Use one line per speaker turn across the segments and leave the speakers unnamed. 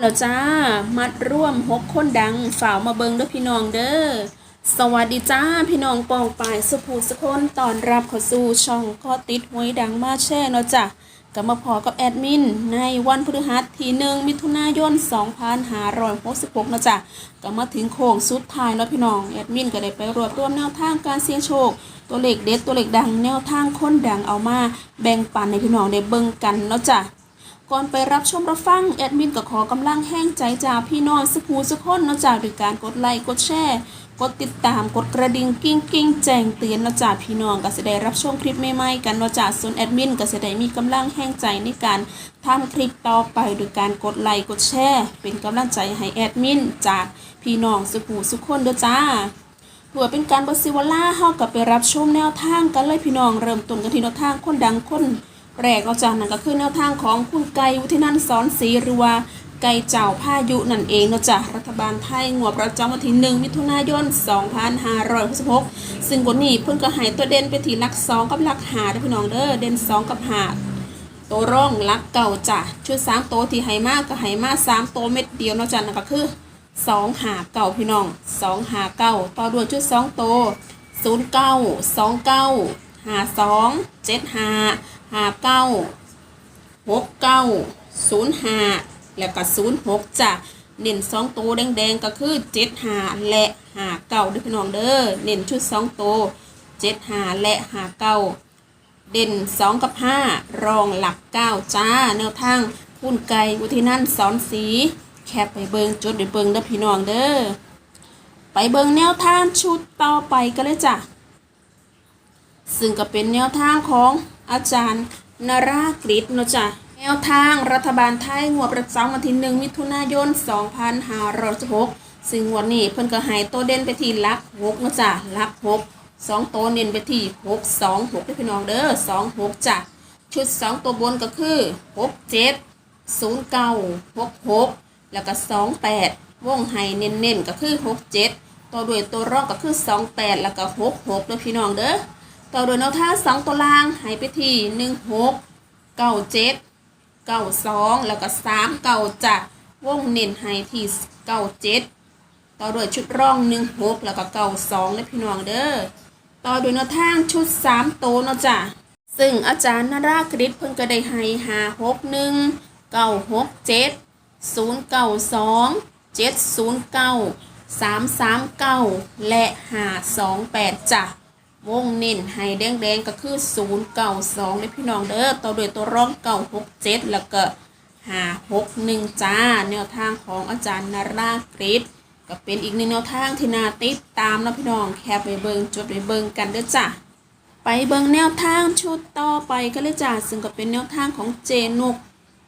แล้วจ้า มัดร่วมหกคนดังฝ่าวมาเบิงด้อพี่น้องเด้อ สวัสดีจ้า พี่น้องปองปายสุภูสุคนตอนรับเข้าสู่ช่องก็ติดหวยดังมาแช่เนาะจ้ะกับมาพอกับแอดมิน ในวันพฤหัสที่หนึ่งมิถุนายน 2566นะจ๊ะก็มาถึงโค้งสุดท้ายแล้วพี่น้อง แอดมินก็ได้ไปรวบรวมแนวทางการเสี่ยงโชค ตัวเลขเด็ดตัวเลขดังแนวทางค้นดังเอามาแบ่งปันในพี่น้องได้เบิ่งกันเนาะจ้ะ ก่อนไปรับชมรับฟังแอดมินก็ขอกำลังแห้งใจจากพี่น้องสุขูสุขคนนะจากด้วยการกดไลค์กดแชร์กดติดตามกดกระดิ่งกิ้งกิ้งแจ้งเตือนนะจากพี่น้องก็จะได้รับชมคลิปใหม่ๆกันนะจากส่วนแอดมินก็จะได้มีกำลังแห้งใจในการทำคลิปต่อไปโดยการกดไลค์กดแชร์เป็นกำลังใจให้แอดมินจากพี่น้องสุขูสุขคนเด้อจ้าเพื่อเป็นการบสิวล่าเฮากับไปรับชมแนวทางกันเลยพี่น้องเริ่มต้นกันที่แนวทางคนดังคน แรกเอาจากนั้นก็คือแนวทางของคุณไก่วุฒินันสอนศรีหรือว่าไก่เจ้าพายุนั่นเองเนาะจ้ะรัฐบาลไทยงวดประจำวันที่ 1 มิถุนายน 2566 ซึ่งวันนี้เพิ่นก็ให้ตัวเด่นไปที่หลัก 2 กับหลัก5เด้อพี่น้องเด้อเด่น 2 กับ5ตัวร่องลักเก่าจ้ะชุด3โตวที่ให้มาก็ให้มา3โตวเม็ดเดียวเนาะจ้ะนั่นก็คือสองหาเก่าพี่น้องสองหาเก่าต่อด้วยชุดสองโตศูนย์เก้าสองเก้า หาสองเจ็ดหาเก้าหกเก้าศูนย์ห้าแล้วก็ศูนย์หกจ้ะเน้นสองโตแดงๆก็คือเจ็ดห้าและห้าเก่าเด้อพี่น้องเด้อเน้นชุดสองโตเจ็ดห้าและห้าเก้าเด่นสองกับห้ารองหลักเก้าจ้า แนวทางพุ่นไก่วุฒินั่นสอนสีแคปไปเบิงจุดไปเบิงเด้อพี่น้องเด้อไปเบิงแนวทางชุดต่อไปกันเลยจ้ะซึ่งก็เป็นแนวทางของ อาจารย์นรากฤษเนะจ้ะแนวทางรัฐบาลไทยงวดประจำวันที่หนึ่งมิถุนายน 2566ซึ่งงวันนี้เพิ่นก็ให้ตัวเด่นไปที่ลักหกนะจ้ะลักหกสองตัวเน้นไปที่หกสองหกพี่น้องเด้อสองหกจ้ะชุดสองตัวบนก็คือหกเจ็ดศูนย์เก้าหกหกแล้วก็สองแปดวงไห้เน้นๆก็คือหกเจ็ดตัวด้วยตัวรองก็คือสองแปดแล้วก็หกหกเด้อพี่น้องเด้อ ต่อโดยแนวท่าสองตัวล่างหายไปที่หนึ่งหกเก้าเจ็ดเก้าสองแล้วก็สามเก้าจะวงเน้นใหายที่เก้าเจ็ดต่อโดยชุดร่องหนึ่งหกแล้วก็เก้าสองนะพี่น้องเด้อต่อโดยแนวท่างชุดสามโตเนาะจ้ะซึ่งอาจารย์นรากฤษเพิ่นก็ได้ให้หาหกหนึ่งเก้าหกเจ็ดศูนย์เก้าสองเจ็ดศูนย์เก้าสามสามเก้าและหาสองแปดจ้ะ วงเน้นให้แดงๆก็คือ0 9 2เลยพี่น้องเด้อต่อด้วยตัวร่องเก่า6 7แล้วก็หา6 1จ้า แนวทางของอาจารย์นารากฤษก็เป็นอีกหนึ่งแนวทางที่นาติดตามนะพี่น้องแคปไปเบิงจดไปเบิงกันเด้อจ้าไปเบิงแนวทางชุดต่อไปก็เลยจ้าซึ่งก็เป็นแนวทางของเจนุก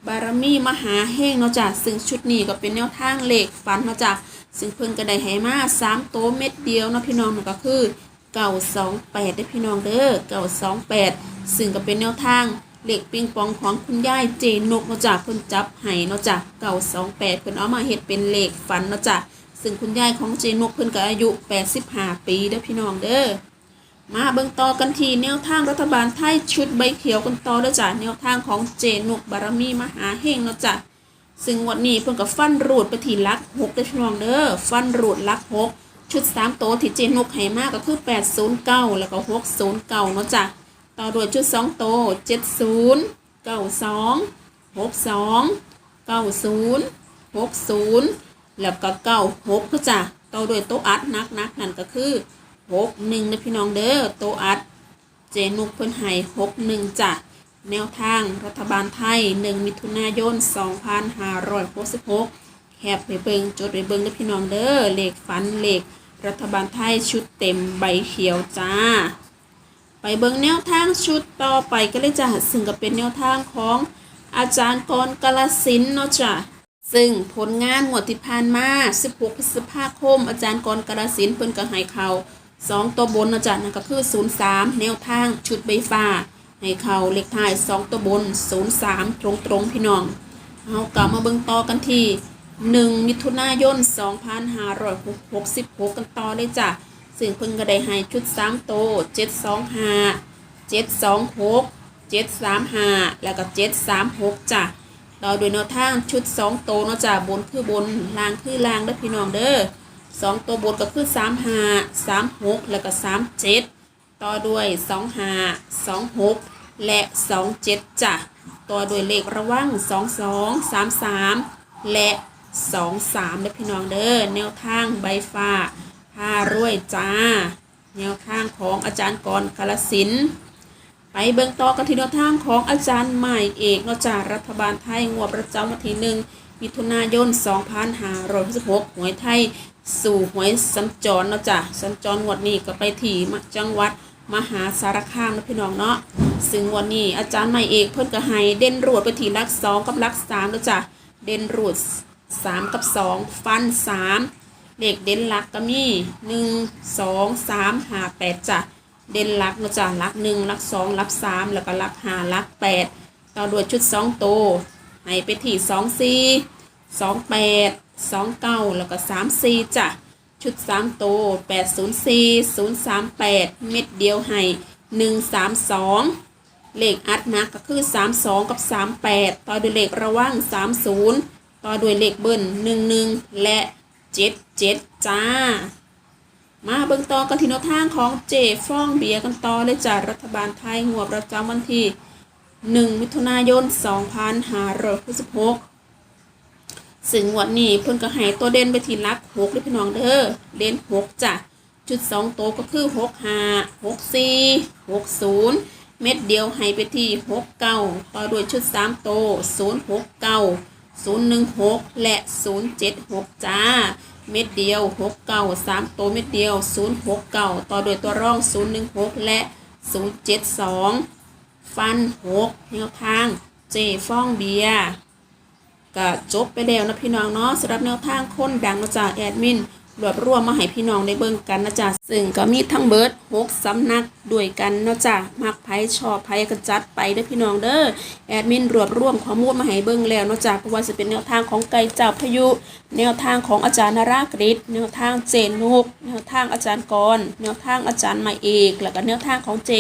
บารมีมหาเฮงเนาะจ้ะซึ่งชุดนี้ก็เป็นแนวทางเลขฝันเนาะจ้ะซึ่งเพิ่นก็ได้ให้มาสามโตเม็ดเดียวเนาะพี่น้องมันก็คือ เก่าสองแปดได้พี่น้องเด้อเก่าสองแปดซึ่งก็เป็นแนวทางเหลขปิงปองของคุณยายเจนกเนาะจ้ะเพิ่นจับให้เนาะจ้ะเก่าสองแปดเพิ่นเอามาเฮ็ดเป็นเหลขฝันเนาะจ้ะซึ่งคุณยายของเจนกเพิ่นก็อายุ85ปีเด้อพี่น้องเด้อมาเบิ่งต่อกันทีแนวทางรัฐบาลไทยชุดใบเขียวกันต่อเด้อจ้ะแนวทางของเจนกบารมีมหาเฮงเนาะจ้ะซึ่งวันนี้เพิ่นก็ฟันรูดไปที่ลักหกเด้อพี่น้องเด้อฟันรูดลักหก ชุดสามโตวที่เจนุกให้มากก็คือ809แล้วก็609เนาะจ้ะต่อด้วยชุดสองโตว70 92 62 90 60แล้วก็96เนาะจ้ะต่อด้วยโตวอัดนักนักนั่นก็คือหกหนึ่งนะพี่น้องเด้อโตอัดเจนุกเพิ่นให้หกหนึ่งจ้ะแนวทางรัฐบาลไทยหนึ่งมิถุนายนสองพันห้าร้อยหกสิบหกแคบไปเบิงจดไปเบิงนะพี่น้องเด้อเลขฝันเลข รัฐบาลไทยชุดเต็มใบเขียวจ้า ไปเบิงแนวทางชุดต่อไปก็เลยจ้ะซึ่งก็เป็นแนวทางของอาจารย์กรกาลสินเนาะจ้ะซึ่งผลงานงวดที่ผ่านมา 16 พฤษภาคม อาจารย์กรกระสินเพิ่นก็ให้เขา2 ตัวบนนะจ๊ะนั่นก็คือ 03 แนวทางชุดใบฟ้า ให้เขาเลขท้าย 2 ตัวบน 03 ตรงตรงๆพี่น้องเอากลับมาเบิ่งต่อกันที่ 1 มิถุนายน 2566 กันต่อเลยจ้ะซึ่งเพิ่นก็ได้ให้ชุด3โต 725 726 735 แล้วก็ 736 จ้ะต่อโดวยแนวทางชุดสองโตเนาะจ้ะบนคือบนล่างคือล่างเด้อพี่น้องเด้อสองตัวบนก็คือสามห้าสามหกแล้วก็สามเจ็ดต่อด้วยสองห้าสองหกและสองเจ็ดจ้ะ ต่อด้วยเลขระวังสองสองสามสามและ สองสามเด้อพี่น้องเด้อแนวทางใบฟ้าผ้ารวยจ้า แนวทางของอาจารย์กรกาลสินไปเบิ่งต่อกันที่แนวทางของอาจารย์ใหม่เอกเนอกจากรัฐบาลไทยงวดประจำวันที่หนึ่งมิถุนายน 2566หวยไทย สู่หวยสัญจรเนาะจ้ะสัญจรงวดนี้ก็ไปที่จังหวัดมหาสารคามนะพี่น้องเนาะซึ่งวันนี้อาจารย์ใหม่เอกเพิ่นก็ให้เด่นรวดไปที่ลักสองกับลักสามเนาะจ้ะเด่นรวด สามกับสองฟันสามเลขเด่นหลักก็มีหนึ่งสองสามห้าแปดจ้ะเด่นหลักเนาะจ้ะหลักหนึ่งหลักสองหลักสามแล้วก็หลักห้าหลักแปดต่อด้วยชุดสองโตวให้ไปที่สองสี่สองแปดสองเก้าแล้วก็สามสี่จ้ะชุดสามโตแปดศูนย์สี่ศูนย์สามแปดเม็ดเดียวให้หนึ่งสามสองเลขอัดนักก็คือสามสองกับสามแปดต่อด้วยเลขระว่างสามศูนย์ ต่อด้วยเลขเบิ้ลหนึ่งหนึ่งและเจ็ดเจ็ดจ้า มาเบิ่งต่อกันที่แนวทางของเจฟ่องเบียกันต่อเลยจากรัฐบาลไทยงวประจำวันที่1มิถุนายน2566ซึ่งงวดนี้เพิ่นก็ให้ตัวเด่นไปทีลัก6เลยพี่น้องเด้อเด่น6จ้ะจุด2โตก็คือ6 5 6 4 6 0เม็ดเดียวให้ไปที่6 9ต่อด้วยชุด3โตว0 6 9 0 1 016 และ 0 7 6 จ้า เม็ดเดียว 6 9 3 ตัวเม็ดเดียว 0 6 9 ต่อโดยตัวร่อง 0 1 6 และ 0 7 2 ฟัน 6แนวทาง เจฟ้องเบียร์ก็จบไปแล้วนะพี่น้องเนาะสำหรับแนวทางคนดังมาจากแอดมิน รวบรวมมาให้พี่น้องได้เบิ่งกันนะจ๊ะซึ่งก็มีทั้งเบิร์ดหกสำนักด้วยกันเนาะจ๊ะมักไผชอบไผก็จัดไปเด้อพี่น้องเด้อแอดมินรวบรวมข้อมูลมาให้เบิ่งแล้วเนาะจ๊ะเพราะว่าจะเป็นแนวทางของไก่เจ้าพายุ แนวทางของอาจารย์นารากฤษแนวทางเจนุกแนวทางอาจารย์กรแนวทางอาจารย์ม่เอก แล้วก็แนวทางของเจ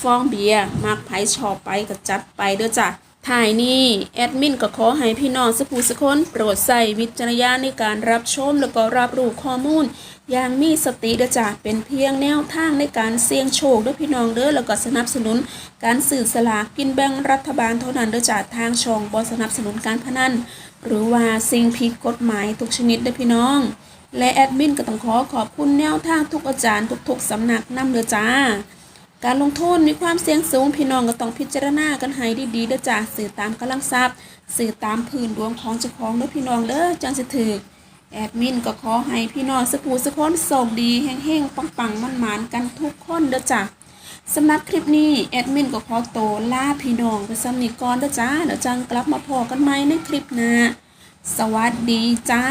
ฟองเบียร์มักไผชอบไปก็จัดไปเด้อจ้ะ ถ่ายนี้แอดมินก็ขอให้พี่น้องสักผู้สักคนโปรดใส่วิจารณญาณในการรับชมแล้วก็รับรู้ข้อมูล อย่างมีสติเดจ้ะเป็นเพียงแนวทางในการเสี่ยงโชคด้วยพี่น้องเด้อแล้วก็สนับสนุน การสื่อสลากกินแบ่งรัฐบาลเท่านั้นเดจ้ะทางช่องบอสนับสนุนการพนันหรือว่าสิ่งผิดกฎหมายทุกชนิดเด้อพี่น้อง และแอดมินก็ต้องขอขอบคุณแนวทางทุกอาจารย์ทุกๆสำนักนำเดจ้า การลงทุนมีความเสี่ยงสูงพี่น้องก็ต้องพิจารณากันให้ดีๆเด้อจ้าสื่อตามกำลังทรัพย์สื่อตามพื้นดวงของเจ้าของเด้อพี่น้องเด้อจังสิถือแอดมินก็ขอให้พี่น้องสกูสกคนโชคดีแห้งๆปังๆมันหมานๆกันทุกคนเด้อจ้าสำหรับคลิปนี้แอดมินก็ขอโตลาพี่น้องไปสำนิก่อนเด้อจ้าเดี๋ยวจังกลับมาพอกันใหม่ในคลิปหน้าสวัสดีจ้า